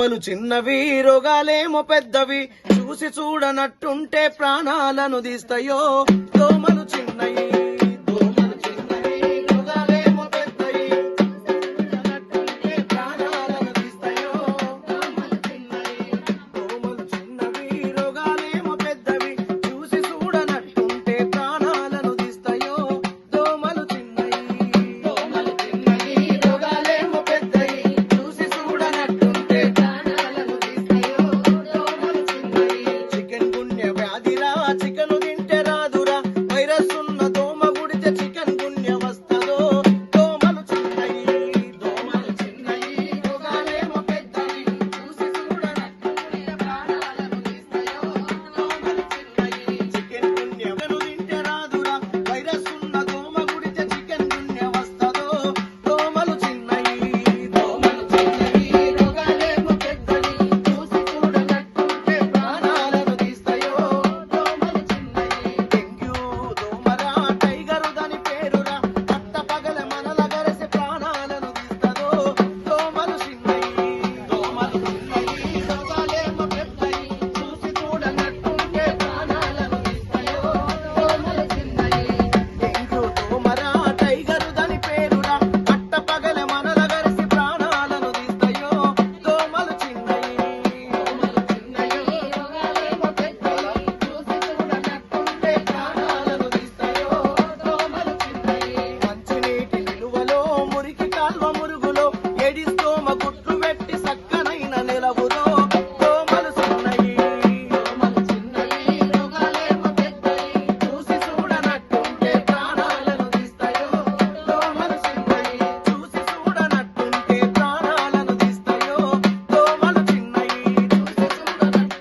దోమలు చిన్నవి రోగాలేమో పెద్దవి. చూసి చూడనట్టుంటే ప్రాణాలను తీస్తాయో. దోమలు చిన్నవి